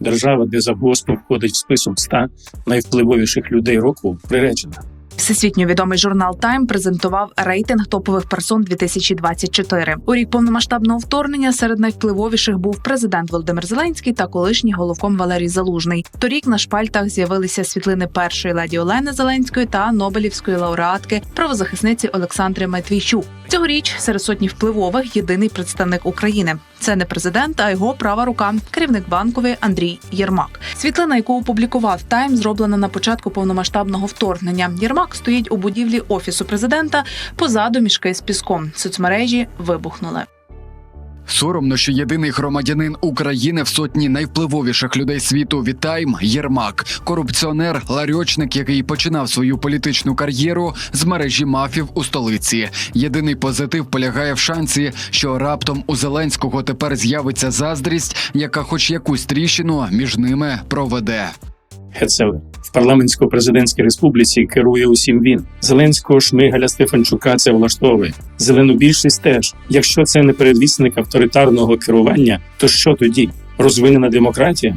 Держава, де Загосpo входить в список 100 найвпливовіших людей року, приречена. Всесвітньо відомий журнал Time презентував рейтинг топових персон 2024. У рік повномасштабного вторгнення серед найвпливовіших був президент Володимир Зеленський та колишній головком Валерій Залужний. Торік на шпальтах з'явилися світлини першої леді Олени Зеленської та Нобелівської лауреатки правозахисниці Олександри Матвійчук. Цьогоріч серед сотні впливових єдиний представник України. Це не президент, а його права рука, керівник банкової Андрій Єрмак. Світлина, яку опублікував Тайм, зроблена на початку повномасштабного вторгнення. Єрмак стоїть у будівлі офісу президента. Позаду мішки з піском. Соцмережі вибухнули. Соромно, що єдиний громадянин України в сотні найвпливовіших людей світу Вітайм Єрмак, корупціонер, ларьочник, який починав свою політичну кар'єру з мережі мафів у столиці. Єдиний позитив полягає в шансі, що раптом у Зеленського тепер з'явиться заздрість, яка, хоч якусь тріщину, між ними проведе. Гецелер. В парламентсько-президентській республіці керує усім він. Зеленського Шмигаля Стефанчука це влаштовує. Зелену більшість теж. Якщо це не передвісник авторитарного керування, то що тоді? Розвинена демократія?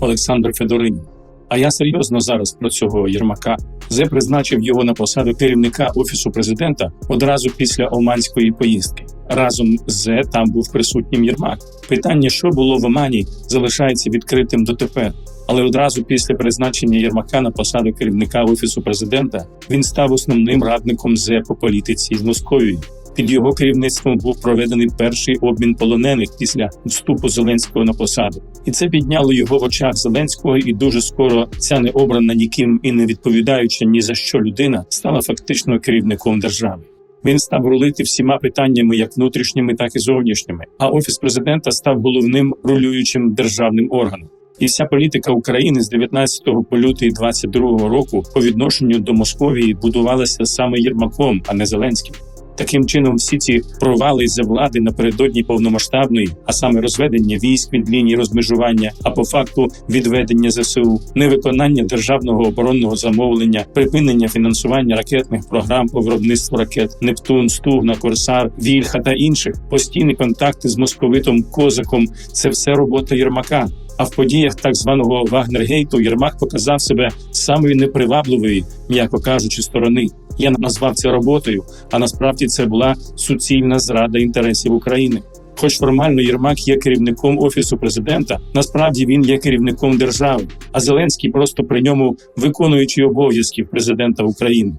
Олександр Федоринін. А я серйозно зараз про цього Єрмака. Зе призначив його на посаду керівника офісу президента одразу після Оманської поїздки. Разом з там був присутнім Єрмак. Питання, що було в Омані, залишається відкритим дотепер. Але одразу після призначення Єрмака на посаду керівника офісу президента він став основним радником зе по політиці з Московією. Під його керівництвом був проведений перший обмін полонених після вступу Зеленського на посаду, і це підняло його в очах Зеленського. І дуже скоро ця необрана ніким і не відповідаюча ні за що людина стала фактично керівником держави. Він став рулити всіма питаннями, як внутрішніми, так і зовнішніми. А офіс президента став головним рулюючим державним органом. І вся політика України з 19 по лютий 22 року по відношенню до Московії будувалася саме Єрмаком, а не Зеленським. Таким чином, всі ці провали з влади напередодні повномасштабної, а саме розведення військ від лінії розмежування, а по факту відведення ЗСУ, невиконання державного оборонного замовлення, припинення фінансування ракетних програм по виробництву ракет Нептун, Стугна, Корсар, Вільха та інших, постійні контакти з московитом Козаком це все робота Єрмака. А в подіях так званого Вагнергейту Єрмак показав себе самої непривабливої, м'яко кажучи, сторони. Я назвав це роботою, а насправді це була суцільна зрада інтересів України. Хоч формально Єрмак є керівником офісу президента, насправді він є керівником держави, а Зеленський просто при ньому виконуючий обов'язків президента України.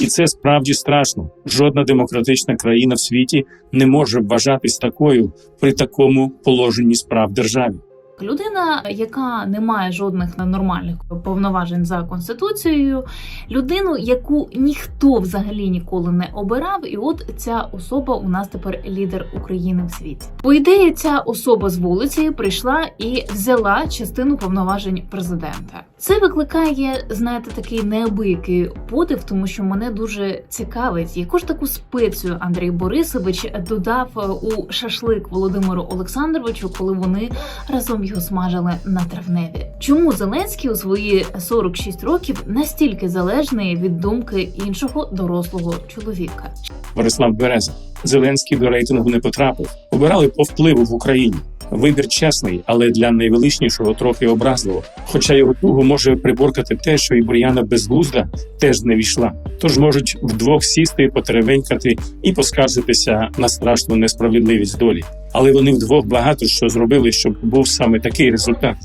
І це справді страшно. Жодна демократична країна в світі не може вважатись такою при такому положенні справ державі. Людина, яка не має жодних нормальних повноважень за конституцією, людину, яку ніхто взагалі ніколи не обирав, і от ця особа у нас тепер лідер України в світі. По ідеї, ця особа з вулиці прийшла і взяла частину повноважень президента. Це викликає, знаєте, такий неабиякий подив, тому що мене дуже цікавить, яку ж таку спецію Андрій Борисович додав у шашлик Володимиру Олександровичу, коли вони разом його смажили на травневі. Чому Зеленський у свої 46 років настільки залежний від думки іншого дорослого чоловіка? Борислав Береза. Зеленський до рейтингу не потрапив. Обирали по впливу в Україні. Вибір чесний, але для найвеличнішого трохи образливо. Хоча його тугу може приборкати те, що і Бур'яна безглузда теж не війшла. Тож можуть вдвох сісти, потеревенькати і поскаржитися на страшну несправедливість долі. Але вони вдвох багато що зробили, щоб був саме такий результат.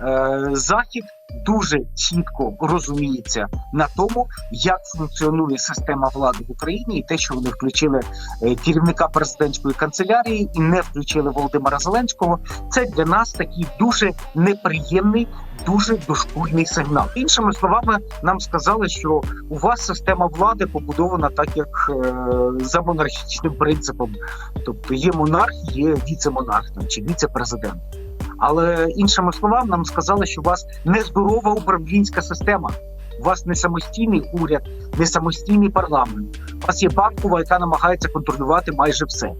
Е, Захід дуже чітко розуміється на тому, як функціонує система влади в Україні, і те, що вони включили е, керівника президентської канцелярії і не включили Володимира Зеленського, це для нас такий дуже неприємний. Дуже дошкульний сигнал. Іншими словами, нам сказали, що у вас система влади побудована так, як е, за монархічним принципом. Тобто є монарх, є віце-монарх чи віце-президент. Але іншими словами, нам сказали, що у вас нездорова управлінська система. У вас не самостійний уряд, не самостійний парламент. У вас є банкова, яка намагається контролювати майже все.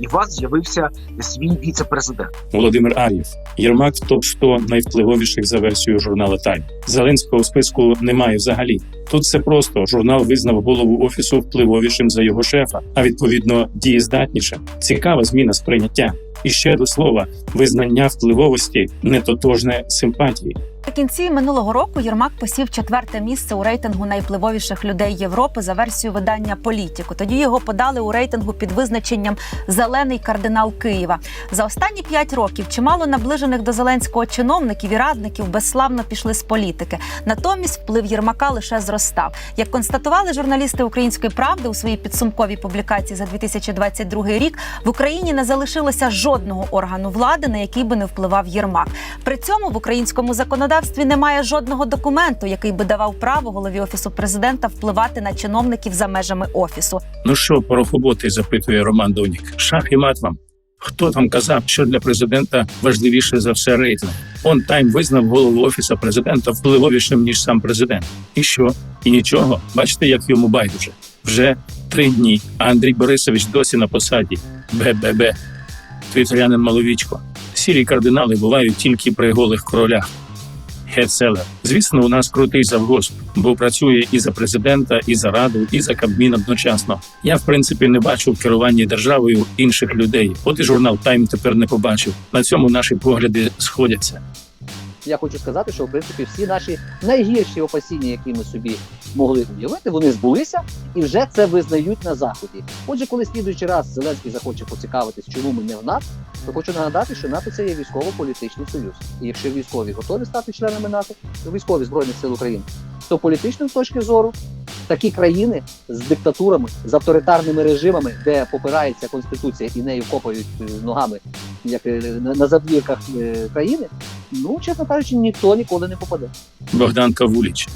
і у вас з'явився свій віце-президент. Володимир Ар'єв. Єрмак топ 100 найвпливовіших за версією журналу Тайм. Зеленського списку немає взагалі. Тут все просто журнал визнав голову офісу впливовішим за його шефа, а відповідно дієздатнішим. Цікава зміна сприйняття. І ще до слова, визнання впливовості не тотожне симпатії. В кінці минулого року Єрмак посів четверте місце у рейтингу найвпливовіших людей Європи за версією видання Політіку. Тоді його подали у рейтингу під визначенням Зелений кардинал Києва. За останні п'ять років чимало наближених до Зеленського чиновників і радників безславно пішли з політики. Натомість вплив Єрмака лише зростав. Як констатували журналісти Української правди у своїй підсумковій публікації за 2022 рік, в Україні не залишилося жодного органу влади, на який би не впливав Єрмак. При цьому в українському законодавстві немає жодного документу, який би давав право голові офісу президента впливати на чиновників за межами офісу. Ну що, порохоботи, запитує Роман Донік. Шах і мат вам. Хто там казав, що для президента важливіше за все рейтинг? Он тайм визнав голову офісу президента впливовішим ніж сам президент. І що? І нічого. Бачите, як йому байдуже. Вже три дні. А Андрій Борисович досі на посаді. БББ. Твітерянин маловічко. Сірі кардинали бувають тільки при голих королях. Гетселер. Звісно, у нас крутий завгосп, бо працює і за президента, і за раду, і за Кабмін одночасно. Я в принципі не бачу в керуванні державою інших людей. От і журнал Тайм тепер не побачив. На цьому наші погляди сходяться. Я хочу сказати, що в принципі всі наші найгірші опасіння, які ми собі могли уявити, вони збулися і вже це визнають на заході. Отже, коли слідуючий раз Зеленський захоче поцікавитись, чому ми не в НАТО, то хочу нагадати, що НАТО це є військово-політичний союз. І якщо військові готові стати членами НАТО, то військові збройних сил України, то політичної точки зору. Такі країни з диктатурами, з авторитарними режимами, де попирається конституція і нею копають е, ногами, як е, на, задвірках е, країни, ну чесно кажучи, ніхто ніколи не попаде. Богдан Кавуліч.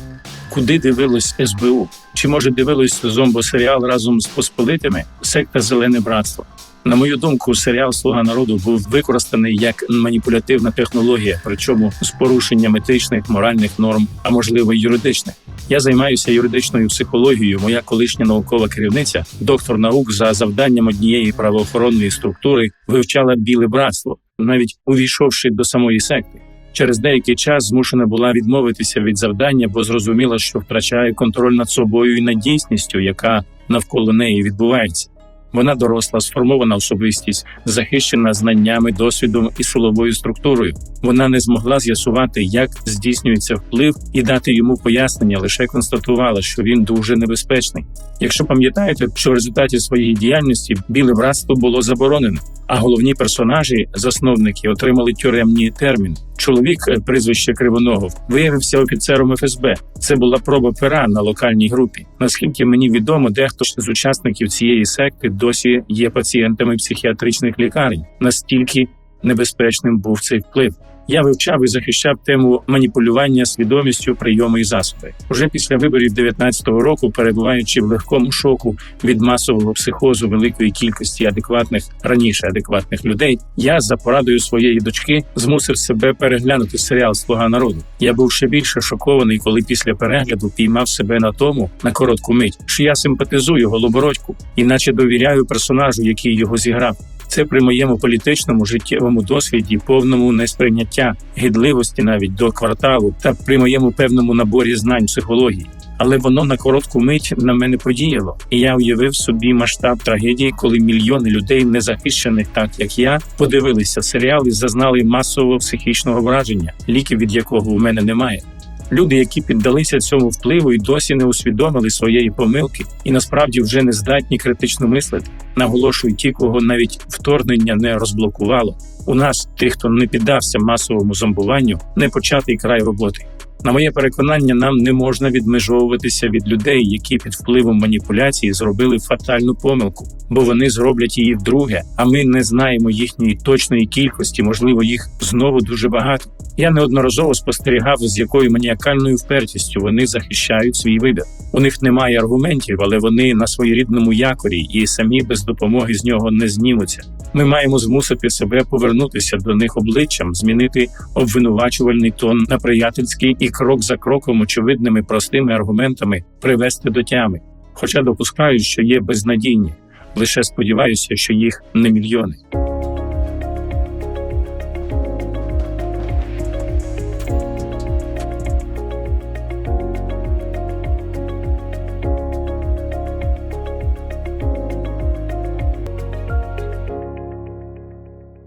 Куди дивилось СБУ? Чи може дивилось зомбосеріал разом з посполитими? Секта Зелене братство. На мою думку, серіал Слуга народу був використаний як маніпулятивна технологія, причому з порушенням етичних, моральних норм, а можливо й юридичних. Я займаюся юридичною психологією. Моя колишня наукова керівниця, доктор наук, за завданням однієї правоохоронної структури вивчала біле братство, навіть увійшовши до самої секти. Через деякий час змушена була відмовитися від завдання, бо зрозуміла, що втрачає контроль над собою і над дійсністю, яка навколо неї відбувається. Вона доросла, сформована особистість, захищена знаннями, досвідом і силовою структурою. Вона не змогла з'ясувати, як здійснюється вплив, і дати йому пояснення, лише констатувала, що він дуже небезпечний. Якщо пам'ятаєте, що в результаті своєї діяльності біле братство було заборонено, а головні персонажі, засновники, отримали тюремні терміни. Чоловік, е, прізвище Кривоногов, виявився офіцером ФСБ. Це була проба пера на локальній групі. Наскільки мені відомо, дехто з учасників цієї секти досі є пацієнтами психіатричних лікарень. Настільки небезпечним був цей вплив. Я вивчав і захищав тему маніпулювання свідомістю, прийоми і засоби. Уже після виборів 19-го року, перебуваючи в легкому шоку від масового психозу великої кількості адекватних раніше адекватних людей, я за порадою своєї дочки змусив себе переглянути серіал Слуга народу. Я був ще більше шокований, коли після перегляду піймав себе на тому на коротку мить, що я симпатизую голобородьку, іначе довіряю персонажу, який його зіграв. Це при моєму політичному життєвому досвіді, повному несприйняття, гідливості навіть до кварталу та при моєму певному наборі знань психології. Але воно на коротку мить на мене подіяло, і я уявив собі масштаб трагедії, коли мільйони людей, незахищених так як я, подивилися серіал і зазнали масового психічного враження, ліків від якого у мене немає. Люди, які піддалися цьому впливу і досі не усвідомили своєї помилки, і насправді вже не здатні критично мислити. наголошують ті, кого навіть вторгнення не розблокувало. У нас, тих, хто не піддався масовому зомбуванню, не початий край роботи. На моє переконання, нам не можна відмежовуватися від людей, які під впливом маніпуляції зробили фатальну помилку, бо вони зроблять її вдруге. А ми не знаємо їхньої точної кількості, можливо, їх знову дуже багато. Я неодноразово спостерігав, з якою маніакальною впертістю вони захищають свій вибір. У них немає аргументів, але вони на своєрідному якорі і самі без допомоги з нього не знімуться. Ми маємо змусити себе повернутися до них обличчям, змінити обвинувачувальний тон на приятельський і крок за кроком, очевидними простими аргументами привести до тями. Хоча допускаю, що є безнадійні. Лише сподіваюся, що їх не мільйони.